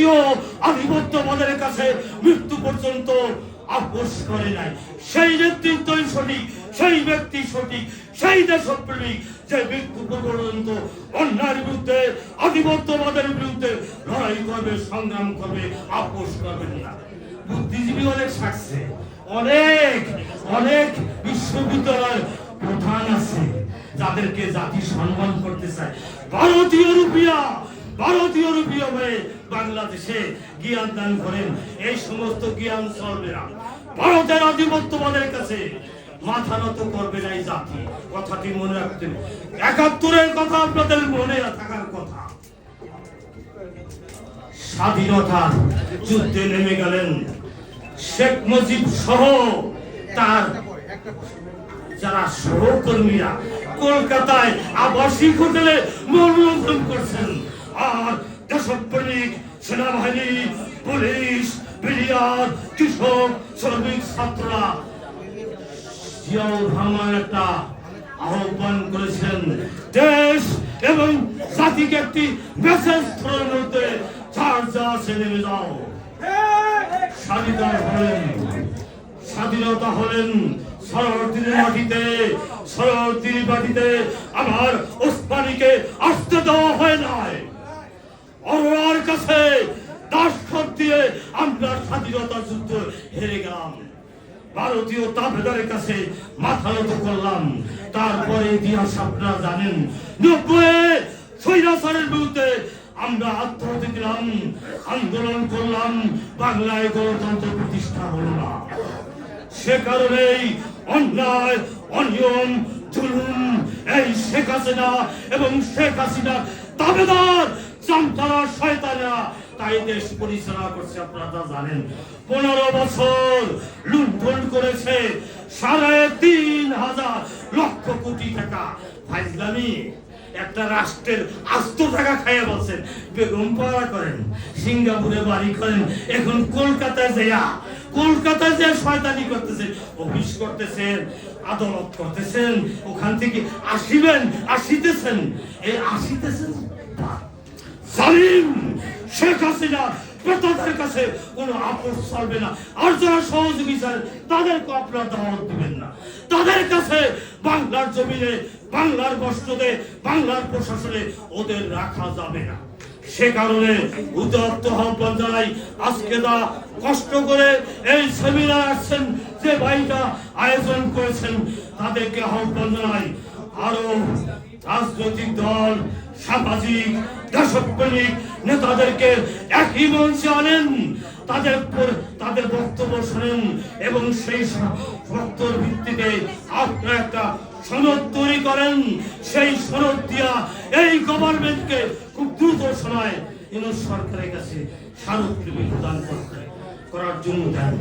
ভারতীয় আধিপত্যবাদের কাছে মৃত্যু পর্যন্ত আপোষ করে নাই। সেই নেতৃত্বই সঠিক, সেই ব্যক্তি সঠিক, সেই দেশপ্রেমিক যে মৃত্যু পর্যন্ত অন্যায়ের বিরুদ্ধে আধিপত্যবাদের বিরুদ্ধে লড়াই করবে, সংগ্রাম করবে, আপোষ করবেন না। বুদ্ধিজীবী অনেক থাকছে অনেক অনেক বিশ্ববিদ্যালয়ের প্রধান আছে, যাদেরকে জাতি সম্মান করতে চায়। ভারতীয় রুপিয়া ভারতীয় রুপিয়া হয়ে বাংলাদেশে জ্ঞান দান করেন। এই সমস্ত জ্ঞান না ভারতের আধিপত্যবাদের কাছে মাথা নত করবে না এই জাতি। কথাটি মনে রাখতে হবে। একাত্তরের কথা আপনাদের মনে থাকার কথা। স্বাধীনতার যুদ্ধে নেমে গেলেন শেখ মুজিব সহ তার যারা সহকর্মীরা কলকাতায় আবাসিক হোটেলে মনোরঞ্জন করছেন। আর দেশপ্রেমিক সেনাবাহিনী পুলিশ বিলিয়ার কৃষক শ্রমিক ছাত্ররা জিয়াউর একটা আহ্বান করেছেন দেশ এবং জাতিকে একটি মেসেজ থ্রোর মধ্যে চার যা আছে নেমে যাও স্বাধীনতা হলেন স্বাধীনতা হলেন সরদিনের মাটিতে সরদিনের মাটিতে আমার ওসমানীকে আসতে দেওয়া হয় নাই অরোয়ার কাছে দাসখত দিয়ে আমরা স্বাধীনতা যুদ্ধ হেরে গেলাম। ভারতীয় তাবেদারের কাছে মাথা নত করলাম। তারপরে ইতিহাস আপনারা জানেন। নব্বই সৈরাচারের বিরুদ্ধে আমরা আত্মহতি দিলাম আন্দোলন করলাম। বাংলায় গণতন্ত্র প্রতিষ্ঠা হলো না। সে কারণেই অন্যায়, অনিয়ম, জুলুম, এই শেখ হাসিনা এবং শেখ হাসিনা দাবেদার শয়তানা। তাই দেশ পরিচালনা করছে, আপনারা জানেন। পনেরো বছর লুণ্ঠন করেছে সাড়ে তিন হাজার লক্ষ কোটি টাকা। ফাইজলামি, একটা রাষ্ট্রের আস্ত টাকা বলছেন, বেগম পাড়া করেন, সিঙ্গাপুরে বাড়ি করেন, এখন কলকাতায় যাইয়া কলকাতায় যে শয়তানি করতেছেন অফিস করতেছেন, আদালত করতেছেন, ওখান থেকে আসিবেন, আসিতেছেন। এই আসিতেছেন সালিম শেখ হাসিনা তাদের কাছে কোনো আপোষ চলবে না। আর যারা সহযোগী চান তাদেরকে আপনারা দাওয়াত দিবেন না। তাদের কাছে বাংলার জমিনে, বাংলার বস্ত্রতে বাংলার প্রশাসনে ওদের রাখা যাবে না। সে কারণে উদাত্ত আহ্বান জানাই, আজকে দা কষ্ট করে এই সেমিনার আসছেন, যে ভাইটা আয়োজন করেছেন, তাদেরকে আহ্বান জানাই, আরও রাজনৈতিক দল, সামাজিক দেশপ্রেমিক নেতাদেরকে একই মঞ্চে আনেন। তাদের তাদের বক্তব্য শোনেন এবং সেই ভিত্তিতে আপনারা একটা সনদ তৈরি করেন। সেই সনদ দিয়া এই গভর্নমেন্টকে খুব দ্রুত সময় সরকারের কাছে স্মারকলিপি প্রদান করতে করার জন্য দেন।